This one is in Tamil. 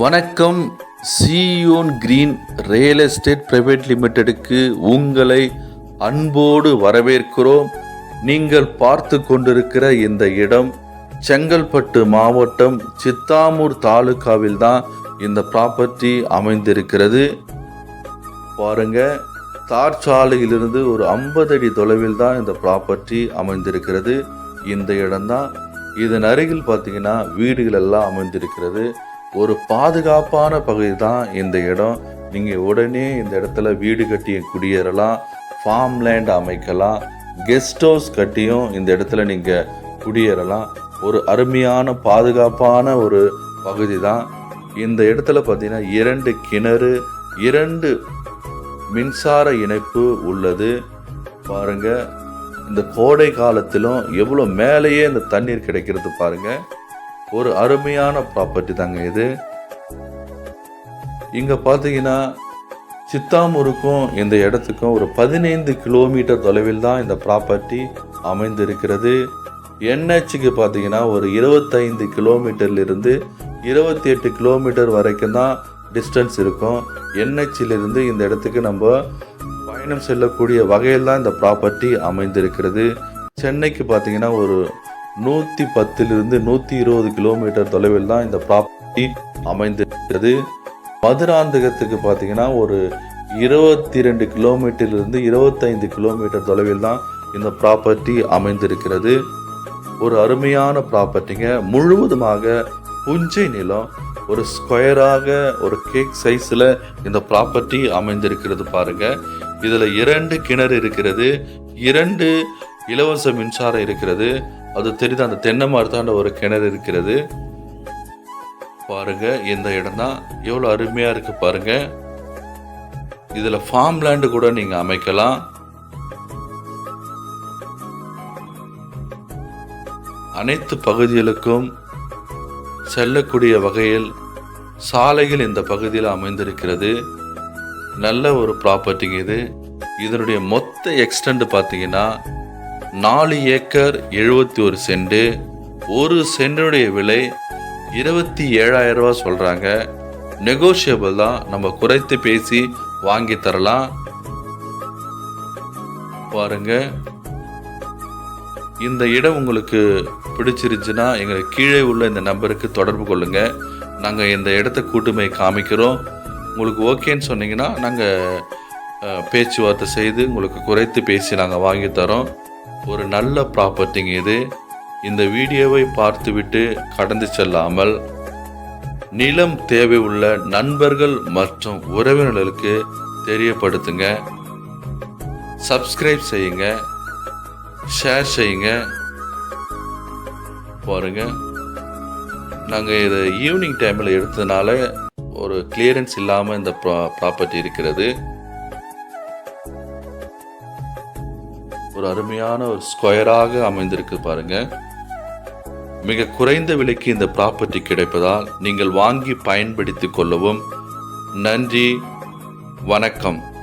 வணக்கம். Zion green real estate private லிமிடெடுக்கு உங்களை அன்போடு வரவேற்கிறோம். நீங்கள் பார்த்து கொண்டிருக்கிற இந்த இடம் செங்கல்பட்டு மாவட்டம் சித்தாமூர் தாலுகாவில் தான் இந்த ப்ராப்பர்ட்டி அமைந்திருக்கிறது. பாருங்க தார் சாலையிலிருந்து ஒரு ஐம்பது அடி தொலைவில் தான் இந்த ப்ராப்பர்ட்டி அமைந்திருக்கிறது. இந்த இடம்தான். இதன் அருகில் பார்த்தீங்கன்னா வீடுகள் எல்லாம் அமைந்திருக்கிறது. ஒரு பாதுகாப்பான பகுதி தான் இந்த இடம். நீங்கள் உடனே இந்த இடத்துல வீடு கட்டியும் குடியேறலாம் ஃபார்ம் லேண்ட் அமைக்கலாம் கெஸ்ட் ஹவுஸ் கட்டியும் இந்த இடத்துல நீங்கள் குடியேறலாம். ஒரு அருமையான பாதுகாப்பான ஒரு பகுதி தான் இந்த இடத்துல பார்த்தீங்கன்னா இரண்டு கிணறு இரண்டு மின்சார இணைப்பு உள்ளது. பாருங்கள் இந்த கோடை காலத்திலும் எவ்வளோ மேலேயே இந்த தண்ணீர் கிடைக்கிறது பாருங்கள் ஒரு அருமையான ப்ராப்பர்ட்டி தாங்க இது. இங்கே பார்த்தீங்கன்னா சித்தாமூருக்கும் இந்த இடத்துக்கும் ஒரு பதினைந்து கிலோமீட்டர் தொலைவில் தான் இந்த ப்ராப்பர்ட்டி அமைந்திருக்கிறது. என்ஹெச்சுக்கு பார்த்தீங்கன்னா ஒரு இருபத்தைந்து கிலோமீட்டர்லேருந்து இருபத்தி எட்டு கிலோமீட்டர் வரைக்கும் தான் டிஸ்டன்ஸ் இருக்கும். என்ஹெச்சிலிருந்து இந்த இடத்துக்கு நம்ம பயணம் செல்லக்கூடிய வகையில் தான் இந்த ப்ராப்பர்ட்டி அமைந்திருக்கிறது. சென்னைக்கு பார்த்தீங்கன்னா ஒரு நூற்றி பத்திலிருந்து நூற்றி இருபது கிலோமீட்டர் தொலைவில் தான் இந்த ப்ராப்பர்ட்டி அமைந்திருக்கிறது. மதுராந்தகத்துக்கு பார்த்தீங்கன்னா ஒரு இருபத்தி ரெண்டு கிலோமீட்டர்லேருந்து இருபத்தைந்து கிலோமீட்டர் தொலைவில் தான் இந்த ப்ராப்பர்ட்டி அமைந்திருக்கிறது. ஒரு அருமையான ப்ராப்பர்ட்டிங்க முழுவதுமாக புஞ்சை நிலம் ஒரு ஸ்கொயராக ஒரு கேக் சைஸில் இந்த ப்ராப்பர்ட்டி அமைந்திருக்கிறது பாருங்க. இதில் இரண்டு கிணறு இருக்கிறது. இரண்டு இலவச மின்சாரம் இருக்கிறது. அது தெரியுது அந்த தென்னை மரத்தாண்ட ஒரு கிணறு இருக்கிறது. பாருங்க இந்த இடம் தான் எவ்வளோ அருமையாக இருக்கு பாருங்க. இதில் ஃபார்ம் லேண்டு கூட நீங்கள் அமைக்கலாம். அனைத்து பகுதிகளுக்கும் செல்லக்கூடிய வகையில் சாலைகள் இந்த பகுதியில் அமைந்திருக்கிறது. நல்ல ஒரு ப்ராப்பர்ட்டிங்க இது. இதனுடைய மொத்த எக்ஸ்டெண்ட் பார்த்தீங்கன்னா நாலு ஏக்கர் எழுபத்தி ஒரு சென்ட் ஒரு சென்டுடைய விலை இருபத்தி ஏழாயிரம் ரூபா சொல்கிறாங்க நெகோஷியபிள் தான். நம்ம குறைத்து பேசி வாங்கி தரலாம். பாருங்க. இந்த இடம் உங்களுக்கு பிடிச்சிருந்துச்சுன்னா எங்களுக்கு கீழே உள்ள இந்த நம்பருக்கு தொடர்பு கொள்ளுங்க. நாங்கள் இந்த இடத்த கூட்டுமை காமிக்கிறோம். உங்களுக்கு ஓகேன்னு சொன்னீங்கன்னா நாங்கள் பேச்சுவார்த்தை செய்து உங்களுக்கு குறைத்து பேசி நாங்கள் வாங்கி தரோம். ஒரு நல்ல ப்ராப்பர்ட்டிங்க இது. இந்த வீடியோவை பார்த்துவிட்டு கடந்து செல்லாமல் நிலம் தேவை உள்ள நண்பர்கள் மற்றும் உறவினர்களுக்கு தெரியப்படுத்துங்க. சப்ஸ்கிரைப் செய்யுங்க. ஷேர் செய்யுங்க. பாருங்க. நாங்கள் இதை ஈவினிங் டைமில் எடுத்ததுனால ஒரு கிளியரன்ஸ் இல்லாமல் இந்த ப்ரா ப்ராப்பர்ட்டி இருக்கிறது. ஒரு அருமையான ஒரு ஸ்கொயராக அமைந்திருக்கு பாருங்க. மிக குறைந்த விலைக்கு இந்த ப்ராப்பர்ட்டி கிடைப்பதால் நீங்கள் வாங்கி பயன்படுத்திக் கொள்ளவும் நன்றி வணக்கம்.